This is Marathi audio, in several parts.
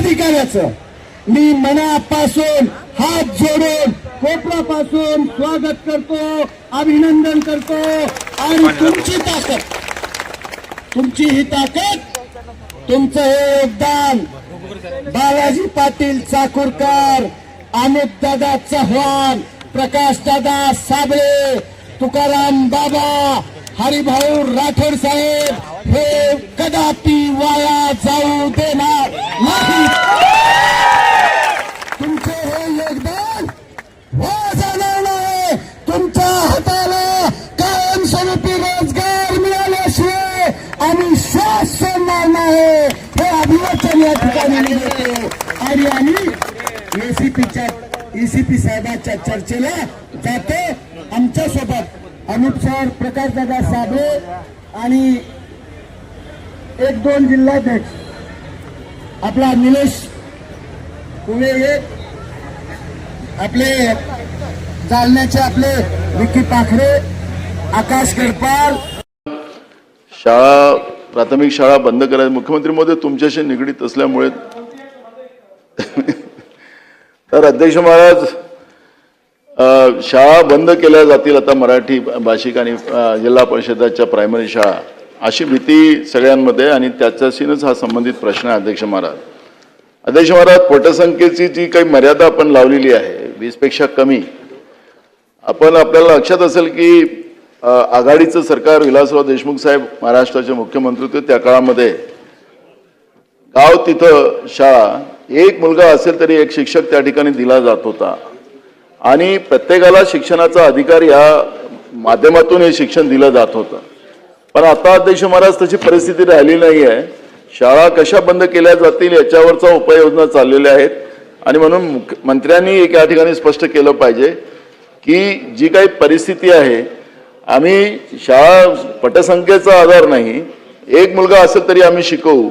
अधिकाऱ्याचं. मी मनापासून हात जोडून कोपरापासून स्वागत करतो अभिनंदन करतो आणि तुमची ताकद. तुमची ही ताकद तुमचं हे योगदान. बालाजी पाटील चाकूरकर अमित दादा चव्हाण प्रकाशदादा साबळे तुकाराम बाबा हरिभाऊ राठोड साहेब हे कदापि वाया जाऊ देणार नाही. तुमचे हे योगदान वाया जाणार नाही तुमच्या हाताला कायमस्वरूपी रोजगार मिळाल्याशिवाय आम्ही श्वास सोडणार नाही. हे अभिवाचन या ठिकाणी आणि आम्ही एसीपीच्या एसीपी साहेबांच्या चर्चेला जातो. आमच्यासोबत अनुप सर प्रकाश दादा साबळे आणि एक दोन जिल्हाध्यक्ष आपला निलेश पुणे एक आपले जालन्याचे आपले विकी पाखरे आकाश करपाल शाळा प्राथमिक शाळा बंद करायची मुख्यमंत्री मोदी तुमच्याशी निगडीत असल्यामुळे. तर अध्यक्ष महाराज शाळा बंद केल्या जातील आता मराठी भाषिक आणि जिल्हा परिषदाच्या प्रायमरी शाळा. अशी भीती सगळ्यांमध्ये आणि त्याच्याशीनच हा संबंधित प्रश्न आहे अध्यक्ष महाराज. अध्यक्ष महाराज पटसंख्येची जी काही मर्यादा आपण लावलेली आहे वीसपेक्षा कमी आपण आपल्याला लक्षात असेल की आघाडीचं सरकार विलासराव देशमुख साहेब महाराष्ट्राचे मुख्यमंत्री होते त्या काळामध्ये गाव तिथं शाळा एक मुलगा असेल तरी एक शिक्षक त्या ठिकाणी दिला जात होता. आणि प्रत्येकाला शिक्षणाचा अधिकार या माध्यमातून हे शिक्षण दिलं जात होतं. पण आता अध्यक्ष महाराज तशी परिस्थिती राहिली नाही आहे शाळा कशा बंद केल्या जातील याच्यावरचा उपाययोजना चाललेल्या आहेत. आणि म्हणून मुख्य- मंत्र्यांनी एक या ठिकाणी स्पष्ट केलं पाहिजे की जी काही परिस्थिती आहे आम्ही शाळा पटसंख्येचा आधार नाही एक मुलगा असेल तरी आम्ही शिकवू.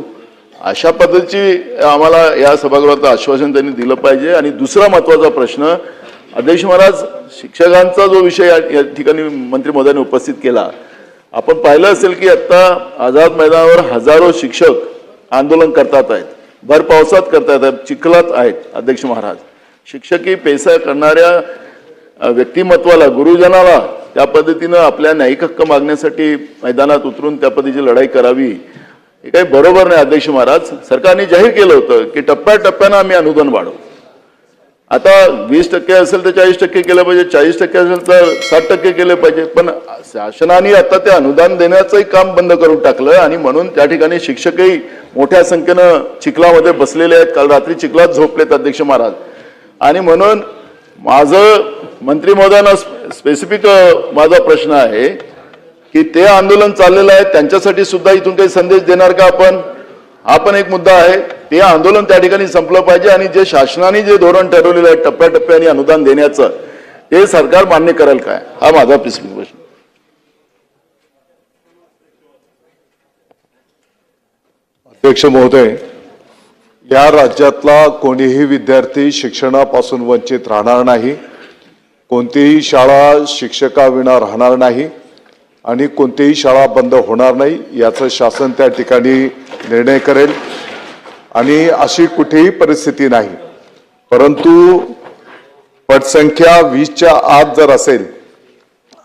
अशा पद्धतीची आम्हाला या सभागृहाचं आश्वासन त्यांनी दिलं पाहिजे. आणि दुसरा महत्त्वाचा प्रश्न अध्यक्ष महाराज शिक्षकांचा जो विषय या या ठिकाणी मंत्री महोदयांनी उपस्थित केला आपण पाहिलं असेल की आता आझाद मैदानावर हजारो शिक्षक आंदोलन करतात आहेत. भर पावसात करतात आहेत. चिखलात आहेत अध्यक्ष महाराज. शिक्षकी पेसा करणाऱ्या व्यक्तिमत्वाला गुरुजनाला त्या पद्धतीनं आपल्या न्यायिक हक्क मागण्यासाठी मैदानात उतरून त्या पद्धतीची लढाई करावी हे काही बरोबर नाही अध्यक्ष महाराज. सरकारने जाहीर केलं होतं की टप्प्याटप्प्यानं आम्ही अनुदान वाढवू. आता वीस टक्के असेल तर चाळीस टक्के केलं पाहिजे चाळीस टक्के असेल तर साठ टक्के केले पाहिजे. पण शासनाने आता ते अनुदान देण्याचंही काम बंद करून टाकलं आणि म्हणून त्या ठिकाणी शिक्षकही मोठ्या संख्येनं चिखलामध्ये बसलेले आहेत. काल रात्री चिखलात झोपलेत अध्यक्ष महाराज. आणि म्हणून माझं मंत्री महोदयांना स्पेसिफिक माझा प्रश्न आहे की ते आंदोलन चाललेलं आहे त्यांच्यासाठी सुद्धा इथून काही संदेश देणार का आपण? हा पण एक मुद्दा आहे ते आंदोलन त्या ठिकाणी संपलं पाहिजे आणि जे शासनाने जे धोरण ठरवलेलं आहे टप्प्याटप्प्याने अनुदान देण्याचं ते सरकार मान्य करेल काय? हा माझा स्पेसिफिक प्रश्न. अध्यक्ष महोदय या राज्यातला कोणीही विद्यार्थी शिक्षणापासून वंचित राहणार नाही कोणतीही शाळा शिक्षकाविना राहणार नाही आणि कोणतीही शाळा बंद होणार नाही याचं शासन त्या ठिकाणी निर्णय करेल. आणि अशी कुठेही परिस्थिती नाही. परंतु पटसंख्या वीसच्या आत जर असेल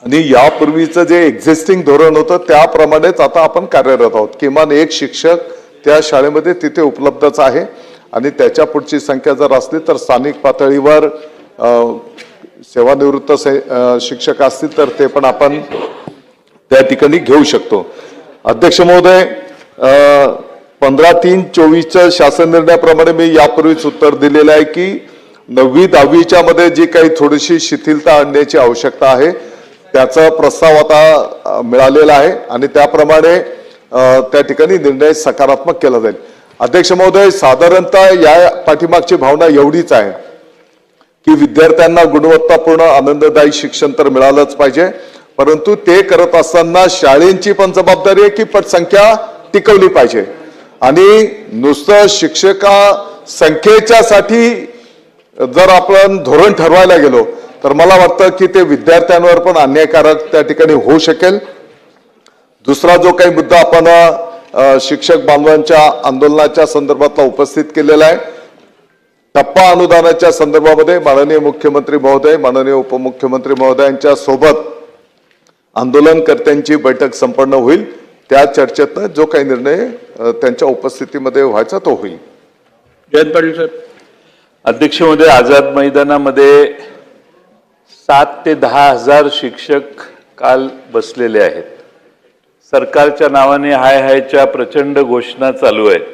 आणि यापूर्वीचं जे एक्झिस्टिंग धोरण होतं त्याप्रमाणेच आता आपण कार्यरत आहोत. किमान एक शिक्षक त्या शाळेमध्ये तिथे उपलब्धच आहे. आणि त्याच्या पुढची संख्या जर असली तर स्थानिक पातळीवर सेवानिवृत्त से- शिक्षक असतील तर ते पण आपण त्या ठिकाणी घेऊ शकतो. अध्यक्ष महोदय पंधरा तीन चोवीसच्या शासन निर्णयाप्रमाणे मी यापूर्वीच उत्तर दिलेलं आहे की नववी दहावीच्या मध्ये जी काही थोडीशी शिथिलता आणण्याची आवश्यकता आहे त्याचा प्रस्ताव आता मिळालेला आहे आणि त्याप्रमाणे त्या ठिकाणी निर्णय सकारात्मक केला जाईल. अध्यक्ष महोदय साधारणतः या पाठीमागची भावना एवढीच आहे की विद्यार्थ्यांना गुणवत्तापूर्ण आनंददायी शिक्षण तर मिळालंच पाहिजे. परंतु ते करत असताना शाळेंची पण जबाबदारी आहे की पटसंख्या टिकवली पाहिजे. आणि नुसतं शिक्षका संख्येच्या साठी जर आपण धोरण ठरवायला गेलो तर मला वाटतं की ते विद्यार्थ्यांवर पण अन्यायकारक त्या ठिकाणी होऊ शकेल. दुसरा जो काही मुद्दा आपण शिक्षक बांधवांच्या आंदोलनाच्या संदर्भातला उपस्थित केलेला आहे टप्पा अनुदानाच्या संदर्भामध्ये माननीय मुख्यमंत्री महोदय माननीय उपमुख्यमंत्री महोदयांच्या सोबत आंदोलनकर्त्यांची बैठक संपन्न होईल. त्या चर्चेतनं जो काही निर्णय त्यांच्या उपस्थितीमध्ये व्हायचा तो होईल. जयंत पाटील साहेब. अध्यक्ष महोदय आझाद मैदानामध्ये सात ते दहा हजार शिक्षक काल बसलेले आहेत. सरकारच्या नावाने हाय हायच्या प्रचंड घोषणा चालू आहेत.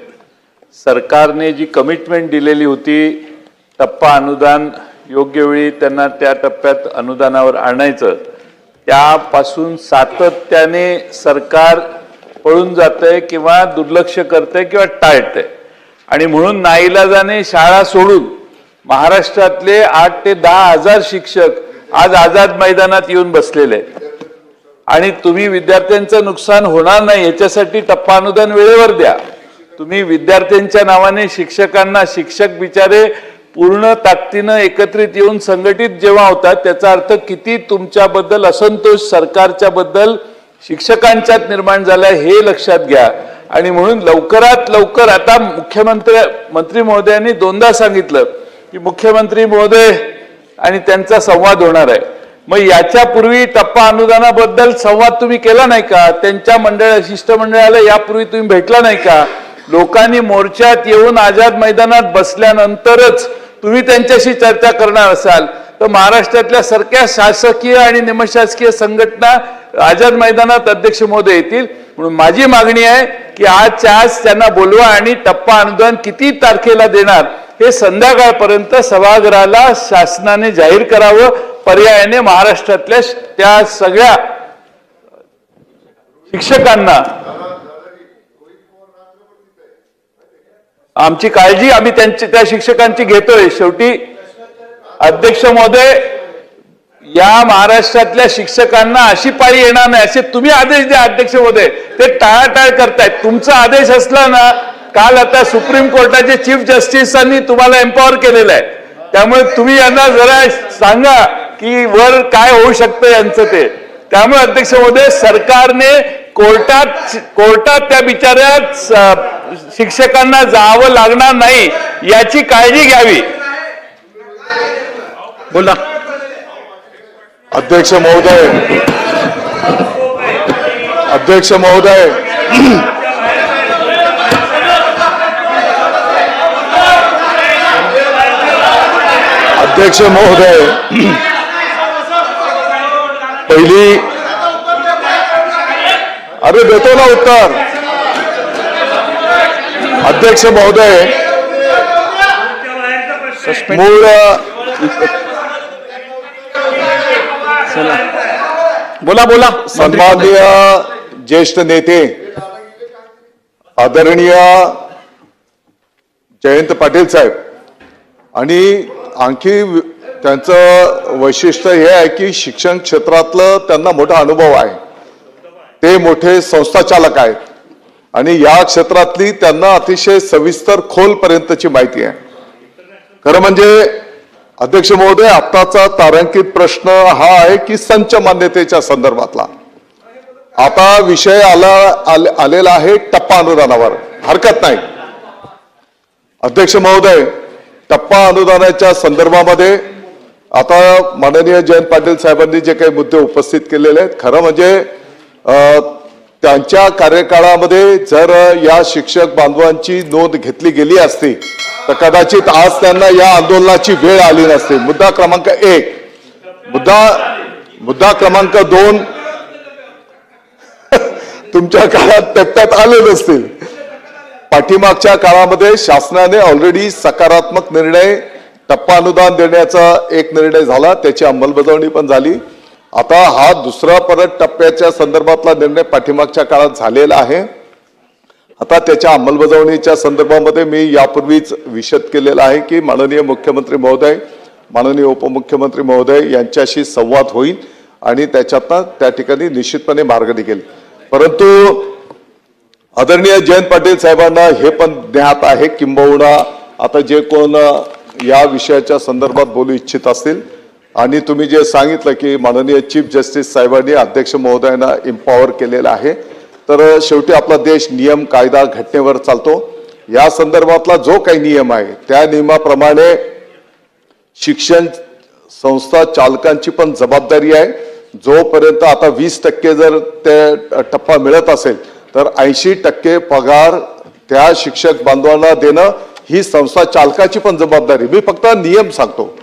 सरकारने जी कमिटमेंट दिलेली होती टप्पा अनुदान योग्य वेळी त्यांना त्या टप्प्यात अनुदानावर आणायचं त्यापासून सातत्याने सरकार पळून जातंय किंवा दुर्लक्ष करतंय किंवा टाळतंय. आणि म्हणून नाईलाजाने शाळा सोडून महाराष्ट्रातले आठ ते दहा हजार शिक्षक आज आझाद मैदानात येऊन बसलेले आहेत. आणि तुम्ही विद्यार्थ्यांचं नुकसान होणार नाही याच्यासाठी टप्पा अनुदान वेळेवर द्या. तुम्ही विद्यार्थ्यांच्या नावाने शिक्षकांना शिक्षक बिचारे पूर्ण ताकदीनं एकत्रित येऊन संघटित जेव्हा होतात त्याचा अर्थ किती तुमच्याबद्दल असंतोष सरकारच्या बद्दल शिक्षकांच्यात निर्माण झालाय हे लक्षात घ्या. आणि म्हणून लवकरात लवकर आता मुख्यमंत्री मंत्री महोदयांनी दोनदा सांगितलं की मुख्यमंत्री महोदय आणि त्यांचा संवाद होणार आहे. मग याच्यापूर्वी टप्पा अनुदानाबद्दल संवाद तुम्ही केला नाही का? त्यांच्या मंडळ शिष्टमंडळाला यापूर्वी तुम्ही भेटला नाही का? लोकांनी मोर्चात येऊन आझाद मैदानात बसल्यानंतरच तुम्ही त्यांच्याशी चर्चा करणार असाल तर महाराष्ट्रातल्या सारख्या शासकीय आणि निमशासकीय संघटना आझाद मैदानात अध्यक्ष महोदय येतील. म्हणून माझी मागणी आहे की आजच्या आज त्यांना बोलवा आणि टप्पा अनुदान किती तारखेला देणार हे संध्याकाळपर्यंत सभागृहाला शासनाने जाहीर करावं पर्यायाने महाराष्ट्रातल्या त्या सगळ्या शिक्षकांना आमची काळजी आम्ही त्यांची त्या शिक्षकांची घेतोय. शेवटी अध्यक्ष महोदय या महाराष्ट्रातल्या शिक्षकांना अशी पाळी येणार नाही असे तुम्ही आदेश द्या अध्यक्ष महोदय. ते टाळाटाळ करतायत. तुमचा आदेश असला ना काल आता सुप्रीम कोर्टाचे चीफ जस्टिसांनी तुम्हाला एम्पॉवर केलेलं आहे. त्यामुळे तुम्ही यांना जरा सांगा की वर काय होऊ शकतं यांचं ते. त्यामुळे अध्यक्ष महोदय सरकारने कोर्टात कोर्टात त्या बिचाऱ्या शिक्षकांना जावं लागणार नाही याची काळजी घ्यावी. बोला. अध्यक्ष महोदय. अध्यक्ष महोदय. अध्यक्ष महोदय. पहिली अरे देतो ना उत्तर. अध्यक्ष महोदय मूळ बोला बोला. सन्माननीय ज्येष्ठ नेते आदरणीय जयंत पाटील साहेब. आणि आणखी त्यांचं वैशिष्ट्य हे आहे की शिक्षण क्षेत्रातलं त्यांना मोठा अनुभव आहे. ते मोठे संस्थाचालक आहेत. आणि या क्षेत्रातली त्यांना अतिशय सविस्तर खोलपर्यंतची माहिती आहे. खरं म्हणजे अध्यक्ष महोदय आत्ताचा तारांकित प्रश्न हा आहे की संच मान्यतेच्या संदर्भातला. आता विषय आला आले- आलेला आहे टप्पा अनुदानावर. हरकत नाही. अध्यक्ष महोदय टप्पा अनुदानाच्या संदर्भामध्ये आता माननीय जयंत पाटील साहेबांनी जे काही मुद्दे उपस्थित केलेले आहेत खरं म्हणजे त्यांच्या कार्यकाळामध्ये जर या शिक्षक बांधवांची नोंद घेतली गेली असती तर कदाचित आज त्यांना या आंदोलनाची वेळ आली नसती. मुद्दा क्रमांक एक. मुद्दा मुद्दा क्रमांक दोन. तुमच्या काळात टप्प्यात आले नसतील. पाठीमागच्या काळामध्ये शासनाने ऑलरेडी सकारात्मक निर्णय टप्पा अनुदान देण्याचा एक निर्णय झाला. त्याची अंमलबजावणी पण झाली. आता हा दुसरा परत टप्प्याच्या संदर्भातला निर्णय पाठीमागच्या काळात झालेला आहे. आता त्याच्या अंमलबजावणीच्या संदर्भामध्ये मी यापूर्वीच विशद केलेला आहे की माननीय मुख्यमंत्री महोदय माननीय उपमुख्यमंत्री महोदय यांच्याशी संवाद होईल आणि त्याच्यातनं त्या ठिकाणी निश्चितपणे मार्ग निघेल. परंतु आदरणीय जयंत पाटील साहेबांना हे पण ज्ञात आहे किंबहुना आता जे कोण या विषयाच्या संदर्भात बोलू इच्छित असतील आणि तुम्ही जे सांगितलं की माननीय चीफ जस्टिस साहेबांनी अध्यक्ष महोदयांना इम्पॉवर केलेलं आहे तर शेवटी आपला देश नियम कायदा घटनेवर चालतो. या संदर्भातला जो काही नियम आहे त्या नियमाप्रमाणे शिक्षण संस्था चालकांची पण जबाबदारी आहे. जोपर्यंत आता वीस टक्के जर ते टप्पा मिळत असेल तर ऐंशी टक्के पगार त्या शिक्षक बांधवांना देणं ही संस्था चालकाची पण जबाबदारी. मी फक्त नियम सांगतो.